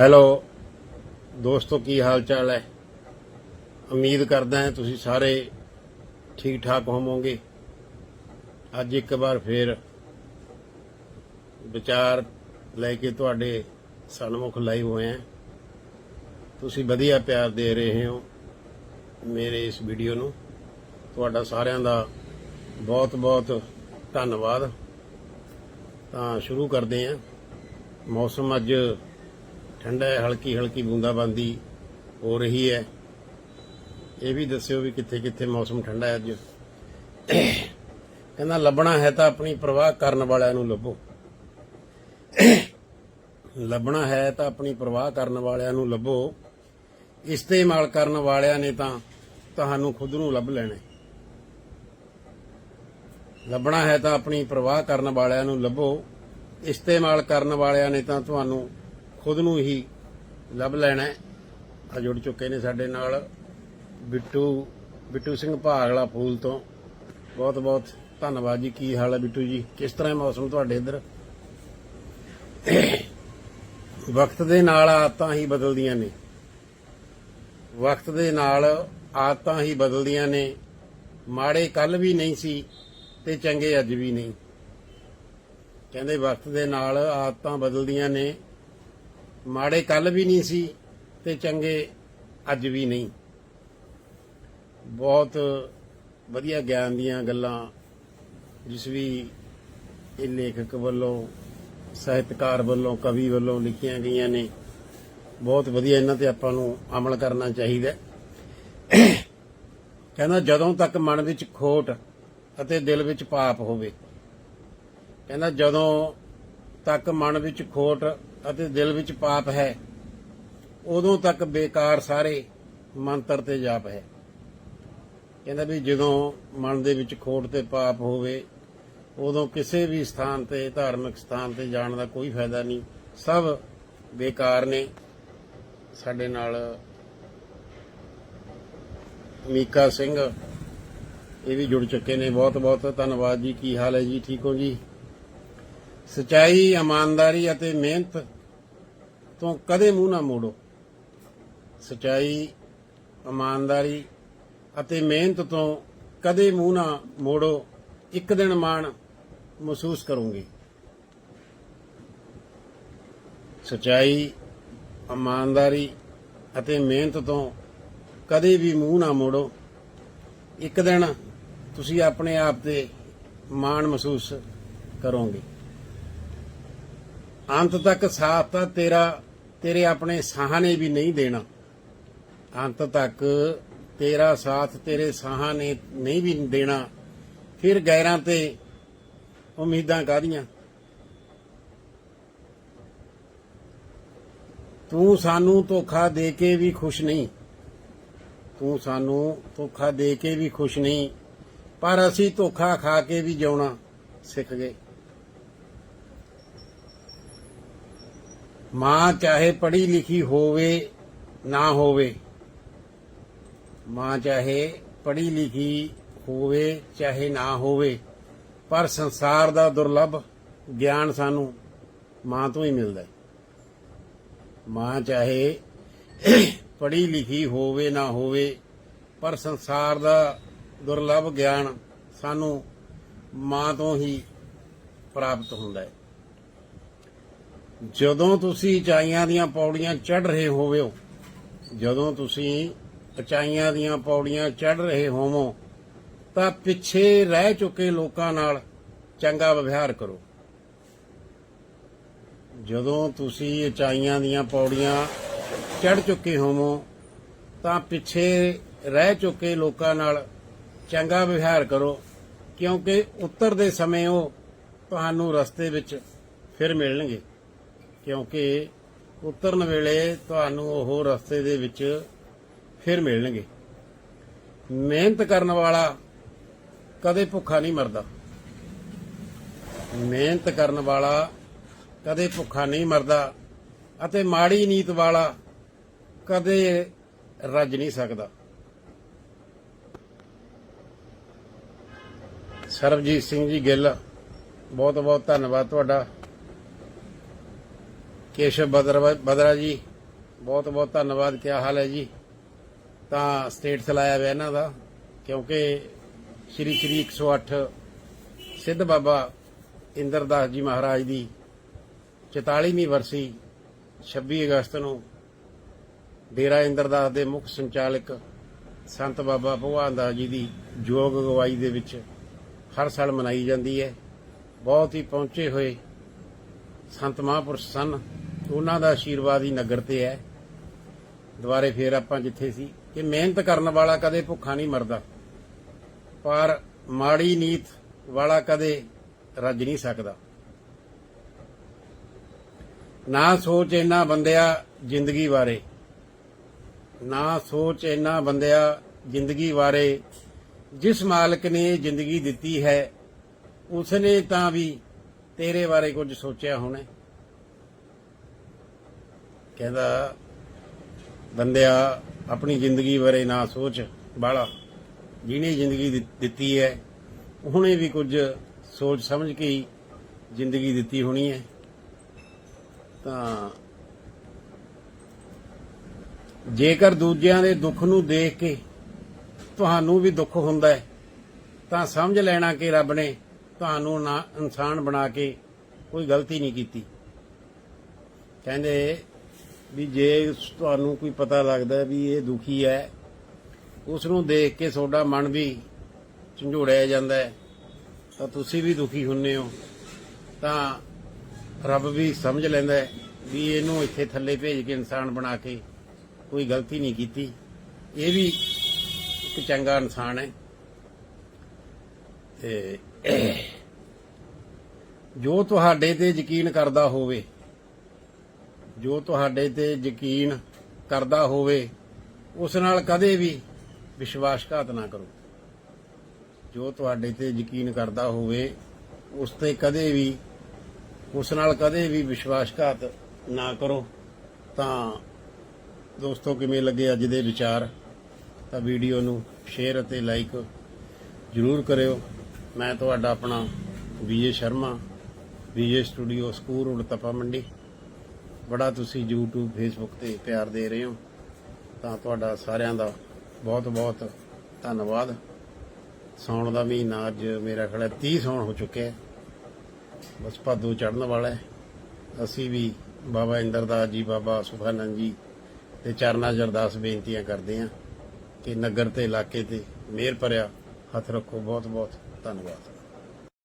Hello, ਦੋਸਤੋ, ਕੀ ਹਾਲ ਚਾਲ ਹੈ? ਉਮੀਦ ਕਰਦਾ ਹਾਂ ਤੁਸੀਂ ਸਾਰੇ ਠੀਕ ਠਾਕ ਹੋਵੋਗੇ। ਅੱਜ ਇੱਕ ਵਾਰ ਫੇਰ ਵਿਚਾਰ ਲੈ ਕੇ ਤੁਹਾਡੇ ਸਨਮੁਖ ਲਾਈਵ ਹੋਏ ਹਾਂ। ਤੁਸੀਂ ਵਧੀਆ ਪਿਆਰ ਦੇ ਰਹੇ ਹੋ ਮੇਰੇ ਇਸ ਵੀਡੀਓ ਨੂੰ। ਤੁਹਾਡਾ ਸਾਰਿਆਂ ਦਾ ਬਹੁਤ ਬਹੁਤ ਧੰਨਵਾਦ। ਤਾਂ ਸ਼ੁਰੂ ਕਰਦੇ ਹਾਂ। ਮੌਸਮ ਅੱਜ ਠੰਡਾ ਹੈ, ਹਲਕੀ ਹਲਕੀ ਬੂੰਦਾਬਾਂਦੀ ਹੋ ਰਹੀ ਹੈ। ਇਹ ਵੀ ਦੱਸਿਓ ਵੀ ਕਿੱਥੇ ਕਿੱਥੇ ਮੌਸਮ ਠੰਡਾ ਹੈ ਅੱਜ। ਕਹਿੰਦਾ ਲੱਭਣਾ ਹੈ ਤਾਂ ਆਪਣੀ ਪ੍ਰਵਾਹ ਕਰਨ ਵਾਲਿਆਂ ਨੂੰ ਲੱਭੋ। ਲੱਭਣਾ ਹੈ ਤਾਂ ਆਪਣੀ ਪ੍ਰਵਾਹ ਕਰਨ ਵਾਲਿਆਂ ਨੂੰ ਲੱਭੋ। ਇਸਤੇਮਾਲ ਕਰਨ ਵਾਲਿਆਂ ਨੇ ਤਾਂ ਤੁਹਾਨੂੰ ਖੁਦ ਨੂੰ ਲੱਭ ਲੈਣਾ ਲੱਭਣਾ ਹੈ ਤਾਂ ਆਪਣੀ ਪ੍ਰਵਾਹ ਕਰਨ ਵਾਲਿਆਂ ਨੂੰ ਲੱਭੋ। ਇਸਤੇਮਾਲ ਕਰਨ ਵਾਲਿਆਂ ਨੇ ਤਾਂ ਤੁਹਾਨੂੰ ਖੁਦ ਨੂੰ ਹੀ ਲੱਭ ਲੈਣਾ ਹੈ। ਆ ਜੁੜ ਚੁੱਕੇ ਨੇ ਸਾਡੇ ਨਾਲ ਬਿੱਟੂ ਬਿੱਟੂ ਸਿੰਘ ਭਾਗਲਾ ਫੂਲ ਤੋਂ। ਬਹੁਤ ਬਹੁਤ ਧੰਨਵਾਦ ਜੀ। ਕੀ ਹਾਲ ਹੈ ਬਿੱਟੂ ਜੀ? ਕਿਸ ਤਰ੍ਹਾਂ ਹੈ ਮੌਸਮ ਤੁਹਾਡੇ ਇੱਧਰ? ਵਕਤ ਦੇ ਨਾਲ ਆਦਤਾਂ ਹੀ ਬਦਲਦੀਆਂ ਨੇ। ਵਕਤ ਦੇ ਨਾਲ ਆਦਤਾਂ ਹੀ ਬਦਲਦੀਆਂ ਨੇ। ਮਾੜੇ ਕੱਲ ਵੀ ਨਹੀਂ ਸੀ ਤੇ ਚੰਗੇ ਅੱਜ ਵੀ ਨਹੀਂ। ਕਹਿੰਦੇ ਵਕਤ ਦੇ ਨਾਲ ਆਦਤਾਂ ਬਦਲਦੀਆਂ ਨੇ। ਮਾੜੇ ਕੱਲ ਵੀ ਨਹੀਂ ਸੀ ਤੇ ਚੰਗੇ ਅੱਜ ਵੀ ਨਹੀਂ। ਬਹੁਤ ਵਧੀਆ ਗਿਆਨ ਦੀਆਂ ਗੱਲਾਂ ਜਿਸ ਵੀ ਇਹ ਲੇਖਕ ਵੱਲੋਂ, ਸਾਹਿਤਕਾਰ ਵੱਲੋਂ, ਕਵੀ ਵੱਲੋਂ ਲਿਖੀਆਂ ਗਈਆਂ ਨੇ, ਬਹੁਤ ਵਧੀਆ ਇਹਨਾਂ ਤੇ ਆਪਾਂ ਨੂੰ ਅਮਲ ਕਰਨਾ ਚਾਹੀਦਾ ਕਹਿੰਦਾ, ਜਦੋਂ ਤੱਕ ਮਨ ਵਿੱਚ ਖੋਟ ਅਤੇ ਦਿਲ ਵਿੱਚ ਪਾਪ ਹੋਵੇ, ਕਹਿੰਦਾ, ਜਦੋਂ ਤੱਕ ਮਨ ਵਿੱਚ ਖੋਟ ਅਤੇ ਦਿਲ ਵਿੱਚ ਪਾਪ ਹੈ, ਉਦੋਂ ਤੱਕ ਬੇਕਾਰ ਸਾਰੇ ਮੰਤਰ ਤੇ ਜਾਪ ਹੈ। ਕਹਿੰਦਾ ਵੀ ਜਦੋਂ ਮਨ ਦੇ ਵਿੱਚ ਖੋਟ ਤੇ ਪਾਪ ਹੋਵੇ, ਉਦੋਂ ਕਿਸੇ ਵੀ ਸਥਾਨ ਤੇ, ਧਾਰਮਿਕ ਸਥਾਨ ਤੇ ਜਾਣ ਦਾ ਕੋਈ ਫਾਇਦਾ ਨਹੀਂ। ਸਭ ਬੇਕਾਰ ਨੇ। ਸਾਡੇ ਨਾਲ ਮੀਕਾ ਸਿੰਘ, ਇਹ ਵੀ ਜੁੜ ਚੁੱਕੇ ਨੇ। ਬਹੁਤ ਬਹੁਤ ਧੰਨਵਾਦ ਜੀ। ਕੀ ਹਾਲ ਹੈ ਜੀ? ਠੀਕ ਹੋ ਜੀ? ਸਚਾਈ, ਇਮਾਨਦਾਰੀ ਅਤੇ ਮਿਹਨਤ ਤੋਂ ਕਦੇ ਮੂੰਹ ਨਾ ਮੋੜੋ। ਸਚਾਈ, ਇਮਾਨਦਾਰੀ ਅਤੇ ਮਿਹਨਤ ਤੋਂ ਕਦੇ ਮੂੰਹ ਨਾ ਮੋੜੋ। ਇੱਕ ਦਿਨ ਮਾਣ ਮਹਿਸੂਸ ਕਰੋਗੇ। ਸਚਾਈ, ਇਮਾਨਦਾਰੀ ਅਤੇ ਮਿਹਨਤ ਤੋਂ ਕਦੇ ਵੀ ਮੂੰਹ ਨਾ ਮੋੜੋ। ਇੱਕ ਦਿਨ ਤੁਸੀਂ ਆਪਣੇ ਆਪ ਤੇ ਮਾਣ ਮਹਿਸੂਸ ਕਰੋਗੇ। ਅੰਤ ਤੱਕ ਸਾਥ ਤਾਂ ਤੇਰਾ, ਤੇਰੇ ਆਪਣੇ ਸਾਹਾਂ ਨੇ ਵੀ ਨਹੀਂ ਦੇਣਾ। ਅੰਤ ਤੱਕ ਤੇਰਾ ਸਾਥ ਤੇਰੇ ਸਾਹਾਂ ਨੇ ਨਹੀਂ ਵੀ ਦੇਣਾ। ਫਿਰ ਗੈਰਾਂ ਤੇ ਉਮੀਦਾਂ ਕਾਦੀਆਂ ਤੂੰ ਸਾਨੂੰ ਧੋਖਾ ਦੇ ਕੇ ਵੀ ਖੁਸ਼ ਨਹੀਂ। ਤੂੰ ਸਾਨੂੰ ਧੋਖਾ ਦੇ ਕੇ ਵੀ ਖੁਸ਼ ਨਹੀਂ। ਪਰ ਅਸੀਂ ਧੋਖਾ ਖਾ ਕੇ ਵੀ ਜਿਉਣਾ ਸਿੱਖ ਗਏ। ਮਾਂ ਚਾਹੇ ਪੜ੍ਹੀ ਲਿਖੀ ਹੋਵੇ, ਨਾ ਹੋਵੇ, ਮਾਂ ਚਾਹੇ ਪੜ੍ਹੀ ਲਿਖੀ ਹੋਵੇ, ਚਾਹੇ ਨਾ ਹੋਵੇ, ਪਰ ਸੰਸਾਰ ਦਾ ਦੁਰਲੱਭ ਗਿਆਨ ਸਾਨੂੰ ਮਾਂ ਤੋਂ ਹੀ ਮਿਲਦਾ ਹੈ। ਮਾਂ ਚਾਹੇ ਪੜ੍ਹੀ ਲਿਖੀ ਹੋਵੇ, ਨਾ ਹੋਵੇ, ਪਰ ਸੰਸਾਰ ਦਾ ਦੁਰਲੱਭ ਗਿਆਨ ਸਾਨੂੰ ਮਾਂ ਤੋਂ ਹੀ ਪ੍ਰਾਪਤ ਹੁੰਦਾ ਹੈ। ਜਦੋਂ ਤੁਸੀਂ ਉਚਾਈਆਂ ਦੀਆਂ ਪੌੜੀਆਂ ਚੜ ਰਹੇ ਹੋਵੋ, ਜਦੋਂ ਤੁਸੀਂ ਉਚਾਈਆਂ ਦੀਆਂ ਪੌੜੀਆਂ ਚੜ ਰਹੇ ਹੋਵੋ, ਤਾਂ ਪਿੱਛੇ ਰਹਿ ਚੁੱਕੇ ਲੋਕਾਂ ਨਾਲ ਚੰਗਾ ਵਿਵਹਾਰ ਕਰੋ। ਜਦੋਂ ਤੁਸੀਂ ਉਚਾਈਆਂ ਦੀਆਂ ਪੌੜੀਆਂ ਚੜ ਚੁੱਕੇ ਹੋਵੋ, ਤਾਂ ਪਿੱਛੇ ਰਹਿ ਚੁੱਕੇ ਲੋਕਾਂ ਨਾਲ ਚੰਗਾ ਵਿਵਹਾਰ ਕਰੋ, ਕਿਉਂਕਿ ਉੱਤਰ ਦੇ ਸਮੇਂ ਉਹ ਤੁਹਾਨੂੰ ਰਸਤੇ ਵਿੱਚ ਫਿਰ ਮਿਲਣਗੇ। ਕਿਉਂਕਿ ਉਤਰਨ ਵੇਲੇ ਤੁਹਾਨੂੰ ਉਹ ਰਸਤੇ ਦੇ ਵਿੱਚ ਫਿਰ ਮਿਲਣਗੇ। ਮਿਹਨਤ ਕਰਨ ਵਾਲਾ ਕਦੇ ਭੁੱਖਾ ਨਹੀਂ ਮਰਦਾ। ਮਿਹਨਤ ਕਰਨ ਵਾਲਾ ਕਦੇ ਭੁੱਖਾ ਨਹੀਂ ਮਰਦਾ ਅਤੇ ਮਾੜੀ ਨੀਤ ਵਾਲਾ ਕਦੇ ਰੱਜ ਨਹੀਂ ਸਕਦਾ। ਸਰਬਜੀਤ ਸਿੰਘ ਜੀ ਗਿੱਲ ਬਹੁਤ ਬਹੁਤ ਧੰਨਵਾਦ ਤੁਹਾਡਾ। ਕੇਸ਼ਵ ਬਦਰਾ ਬਦਰਾ ਜੀ, ਬਹੁਤ ਬਹੁਤ ਧੰਨਵਾਦ, ਕਿਆ ਹਾਲ ਹੈ ਜੀ? ਤਾਂ ਸਟੇਟ ਚਲਾਇਆ ਹੋਇਆ ਇਹਨਾਂ ਦਾ, ਕਿਉਂਕਿ ਸ਼੍ਰੀ ਸ਼੍ਰੀ 108 ਸਿੱਧ ਬਾਬਾ ਇੰਦਰਦਾਸ ਜੀ ਮਹਾਰਾਜ ਦੀ 44ਵੀਂ ਵਰਸੀ 26 ਅਗਸਤ ਨੂੰ ਡੇਰਾ ਇੰਦਰਦਾਸ ਦੇ ਮੁੱਖ ਸੰਚਾਲਕ ਸੰਤ ਬਾਬਾ ਭਗਵਾਨ ਦਾਸ ਜੀ ਦੀ ਜੋਗ ਅਗਵਾਈ ਦੇ ਵਿੱਚ ਹਰ ਸਾਲ ਮਨਾਈ ਜਾਂਦੀ ਹੈ। ਬਹੁਤ ਹੀ ਪਹੁੰਚੇ ਹੋਏ ਸੰਤ ਮਹਾਂਪੁਰਸ਼ ਸਨ। ਉਹਨਾਂ ਦਾ ਆਸ਼ੀਰਵਾਦ ਹੀ ਨਗਰ ਤੇ ਹੈ। ਦੁਬਾਰੇ ਫੇਰ ਆਪਾਂ ਜਿੱਥੇ ਸੀ। ਕਿ ਮਿਹਨਤ ਕਰਨ ਵਾਲਾ ਕਦੇ ਭੁੱਖਾ ਨਹੀਂ ਮਰਦਾ। ਪਰ ਮਾੜੀ ਨੀਤ ਵਾਲਾ ਕਦੇ ਰੱਜ ਨਹੀਂ ਸਕਦਾ। ਨਾ ਸੋਚ ਇਨਾ ਬੰਦਿਆ ਜ਼ਿੰਦਗੀ ਬਾਰੇ। ਨਾ ਸੋਚ ਇਨਾ ਬੰਦਿਆ ਜ਼ਿੰਦਗੀ ਬਾਰੇ। ਜਿਸ ਮਾਲਕ ਨੇ ਜ਼ਿੰਦਗੀ ਦਿੱਤੀ ਹੈ, ਉਸਨੇ ਤਾਂ ਵੀ ਤੇਰੇ ਬਾਰੇ ਕੁਝ ਸੋਚਿਆ ਹੋਣਾ ਕਹਿੰਦਾ, ਬੰਦਿਆ, ਆਪਣੀ ਜ਼ਿੰਦਗੀ ਬਾਰੇ ਨਾ ਸੋਚ, ਬਾਲਾ। ਜਿਹਨੇ ਜ਼ਿੰਦਗੀ ਦਿੱਤੀ ਹੈ, ਉਹਨੇ ਵੀ ਕੁਝ ਸੋਚ ਸਮਝ ਕੇ ਹੀ ਜ਼ਿੰਦਗੀ ਦਿੱਤੀ ਹੋਣੀ ਹੈ। ਤਾਂ ਜੇਕਰ ਦੂਜਿਆਂ ਦੇ ਦੁੱਖ ਨੂੰ ਦੇਖ ਕੇ ਤੁਹਾਨੂੰ ਵੀ ਦੁੱਖ ਹੁੰਦਾ ਹੈ, ਤਾਂ ਸਮਝ ਲੈਣਾ ਕਿ ਰੱਬ ਨੇ ਤੁਹਾਨੂੰ ਨਾ ਇਨਸਾਨ ਬਣਾ ਕੇ ਕੋਈ ਗਲਤੀ ਨਹੀਂ ਕੀਤੀ। ਕਹਿੰਦੇ ਵੀ ਜੇ ਤੁਹਾਨੂੰ ਕੋਈ ਪਤਾ ਲੱਗਦਾ ਵੀ ਇਹ ਦੁਖੀ ਹੈ ਉਸ ਨੂੰ ਦੇਖ ਕੇ ਤੁਹਾਡਾ ਮਨ ਵੀ ਝੰਜੋੜਿਆ ਜਾਂਦਾ ਹੈ, ਤਾਂ ਤੁਸੀਂ ਵੀ ਦੁਖੀ ਹੁੰਨੇ ਹੋ। ਤਾਂ ਰੱਬ ਵੀ ਸਮਝ ਲੈਂਦਾ ਹੈ ਵੀ ਇਹਨੂੰ ਇੱਥੇ ਥੱਲੇ ਭੇਜ ਕੇ ਇਨਸਾਨ ਬਣਾ ਕੇ ਕੋਈ ਗਲਤੀ ਨਹੀਂ ਕੀਤੀ। ਇਹ ਵੀ ਇੱਕ ਚੰਗਾ ਇਨਸਾਨ ਹੈ। ਤੇ ਜੋ ਤੁਹਾਡੇ ਤੇ ਯਕੀਨ ਕਰਦਾ ਹੋਵੇ, ਜੋ ਤੁਹਾਡੇ ਤੇ ਯਕੀਨ ਕਰਦਾ ਹੋਵੇ, ਉਸ ਨਾਲ ਕਦੇ ਵੀ ਵਿਸ਼ਵਾਸਘਾਤ ਨਾ ਕਰੋ। ਜੋ ਤੁਹਾਡੇ ਤੇ ਯਕੀਨ ਕਰਦਾ ਹੋਵੇ, ਉਸ ਤੇ ਕਦੇ ਵੀ, ਉਸ ਨਾਲ ਕਦੇ ਵੀ ਵਿਸ਼ਵਾਸਘਾਤ ਨਾ ਕਰੋ। ਤਾਂ ਦੋਸਤੋ, ਕਿਵੇਂ ਲੱਗੇ ਅੱਜ ਦੇ ਵਿਚਾਰ? ਤਾਂ ਵੀਡੀਓ ਨੂੰ ਸ਼ੇਅਰ ਅਤੇ ਲਾਈਕ ਜਰੂਰ ਕਰਿਓ। ਮੈਂ ਤੁਹਾਡਾ ਆਪਣਾ Vijay Sharma Vijay studio school road Tapa Mandi. ਬੜਾ ਤੁਸੀਂ YouTube, Facebook ਤੇ ਪਿਆਰ ਦੇ ਰਹੇ ਹੋ, ਤਾਂ ਤੁਹਾਡਾ ਸਾਰਿਆਂ ਦਾ ਬਹੁਤ ਬਹੁਤ ਧੰਨਵਾਦ। ਸੌਣ ਦਾ ਮਹੀਨਾ ਅੱਜ ਮੇਰਾ ਖਿਆਲ ਹੈ 30 ਸੌਣ ਹੋ ਚੁੱਕਿਆ ਹੈ। ਬਸ ਭਾਦੋ ਚੜਨ ਵਾਲਾ ਹੈ। ਅਸੀਂ ਵੀ ਬਾਬਾ ਇੰਦਰਦਾਸ ਜੀ, ਬਾਬਾ ਸੁਖਾਨੰਦ ਜੀ ਤੇ ਚਰਨਾ 'ਚ ਅਰਦਾਸ ਬੇਨਤੀਆਂ ਕਰਦੇ ਹਾਂ ਕਿ ਨਗਰ ਤੇ, ਇਲਾਕੇ ਤੇ ਮਿਹਰ ਭਰਿਆ ਹੱਥ ਰੱਖੋ ਬਹੁਤ ਬਹੁਤ ਧੰਨਵਾਦ।